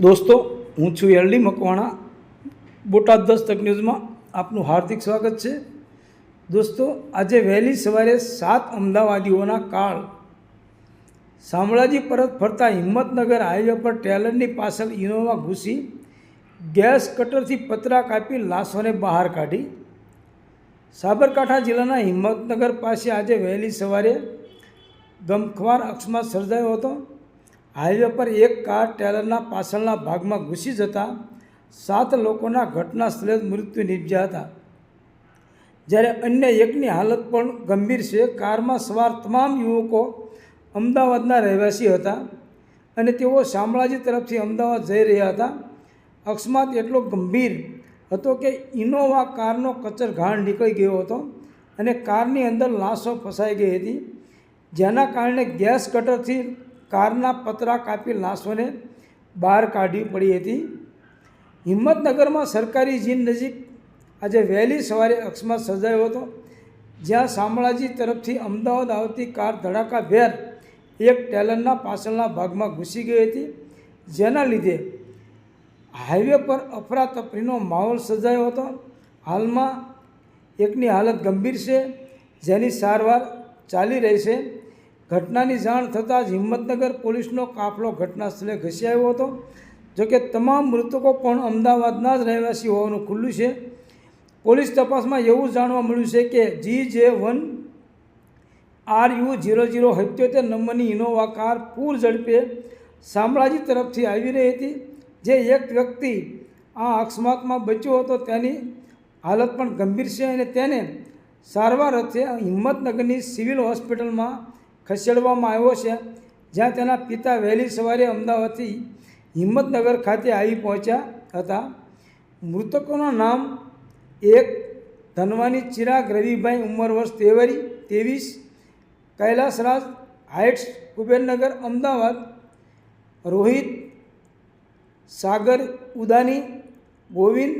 દોસ્તો, હું છું એલડી મકવાણા. બોટાદ દસ્તક ન્યૂઝમાં આપનું હાર્દિક સ્વાગત છે. દોસ્તો, આજે વહેલી સવારે સાત અમદાવાદીઓના કાળ. શામળાજી પરત ફરતા હિંમતનગર હાઈવે પર ટેલરની પાછળ ઇનોવા ઘૂસી, ગેસ કટરથી પતરા કાપી લાશોને બહાર કાઢી. સાબરકાંઠા જિલ્લાના હિંમતનગર પાસે આજે વહેલી સવારે ગમખ્વાર અકસ્માત સર્જાયો હતો. હાઈવે પર એક કાર ટેલરના પાછળના ભાગમાં ઘૂસી જતા સાત લોકોના ઘટના સ્થળે મૃત્યુ નિપજ્યા હતા. જ્યારે અન્ય એકની હાલત પણ ગંભીર છે, કારમાં સવાર તમામ યુવકો અમદાવાદના રહેવાસી હતા અને તેઓ શામળાજી તરફથી અમદાવાદ જઈ રહ્યા હતા. અકસ્માત એટલો ગંભીર હતો કે ઇનોવા કારનો કચર ઘાણ નીકળી ગયો હતો અને કારની અંદર લાશો ફસાઈ ગઈ હતી. જેના કારણે ગેસ કટરથી કારના પતરા કાપી લાશોને બહાર કાઢવી પડી હતી. હિંમતનગરમાં સરકારી જીન નજીક આજે વહેલી સવારે અકસ્માત સર્જાયો હતો, જ્યાં શામળાજી તરફથી અમદાવાદ આવતી કાર ધડાકાભેર એક ટેલરના પાછળના ભાગમાં ઘૂસી ગઈ હતી. જેના લીધે હાઈવે પર અફરાતફરીનો માહોલ સર્જાયો હતો. હાલમાં એકની હાલત ગંભીર છે, જેની સારવાર ચાલી રહી છે. ઘટનાની જાણ થતાં જ હિંમતનગર પોલીસનો કાફલો ઘટના સ્થળે ઘસી આવ્યો હતો. જોકે તમામ મૃતકો પણ અમદાવાદના જ રહેવાસી હોવાનું ખુલ્લું છે. પોલીસ તપાસમાં એવું જાણવા મળ્યું છે કે G J one R U zero zero સત્યોતેર નંબરની ઇનોવા કાર પૂર ઝડપે શામળાજી તરફથી આવી રહી હતી. જે એક વ્યક્તિ આ અકસ્માતમાં બચ્યો હતો તેની હાલત પણ ગંભીર છે અને તેને સારવાર અર્થે હિંમતનગરની સિવિલ હોસ્પિટલમાં ખસેડવામાં આવ્યો છે, જ્યાં તેના પિતા વહેલી સવારે અમદાવાદથી હિંમતનગર ખાતે આવી પહોંચ્યા હતા. મૃતકોના નામ એક ધનવાની ચિરાગ રવિભાઈ ઉંમર વર્ષ તેવરી, ત્રેવીસ, કૈલાસરાજ હાઇટ્સ, કુબેરનગર, અમદાવાદ, રોહિત, સાગર ઉદાની, ગોવિંદ,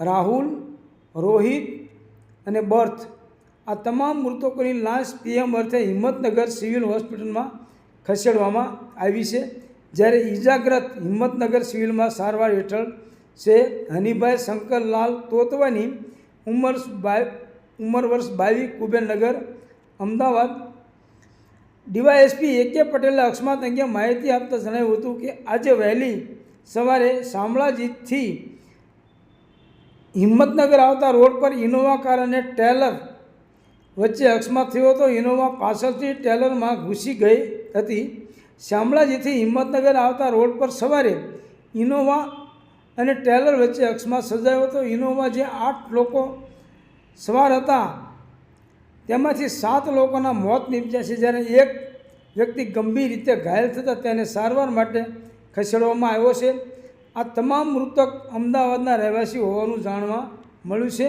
રાહુલ, રોહિત અને બર્થ. આ તમામ મૃતકોની લાશ પીએમ અર્થે હિંમતનગર સિવિલ હોસ્પિટલમાં ખસેડવામાં આવી છે. જ્યારે ઈજાગ્રસ્ત હિંમતનગર સિવિલમાં સારવાર હેઠળ છે. હનીભાઈ શંકરલાલ તોતવાની ઉંમર બાય, ઉંમર વર્ષ બાવીસ કુબેરનગર, અમદાવાદ. ડીવાયએસપી એ કે પટેલે અકસ્માત અંગે માહિતી આપતા જણાવ્યું હતું કે આજે વહેલી સવારે શામળાજીથી હિંમતનગર આવતા રોડ પર ઇનોવા કાર અને ટેલર વચ્ચે અકસ્માત થયો હતો ઇનોવા પાછળથી ટેલરમાં ઘૂસી ગઈ હતી. શામળાજીથી હિંમતનગર આવતા રોડ પર સવારે ઇનોવા અને ટેલર વચ્ચે અકસ્માત સર્જાયો હતો. ઇનોવા જે આઠ લોકો સવાર હતા, તેમાંથી સાત લોકોના મોત નીપજ્યા છે. જ્યારે એક વ્યક્તિ ગંભીર રીતે ઘાયલ થતાં તેને સારવાર માટે ખસેડવામાં આવ્યો છે. આ તમામ મૃતક અમદાવાદના રહેવાસી હોવાનું જાણવા મળ્યું છે.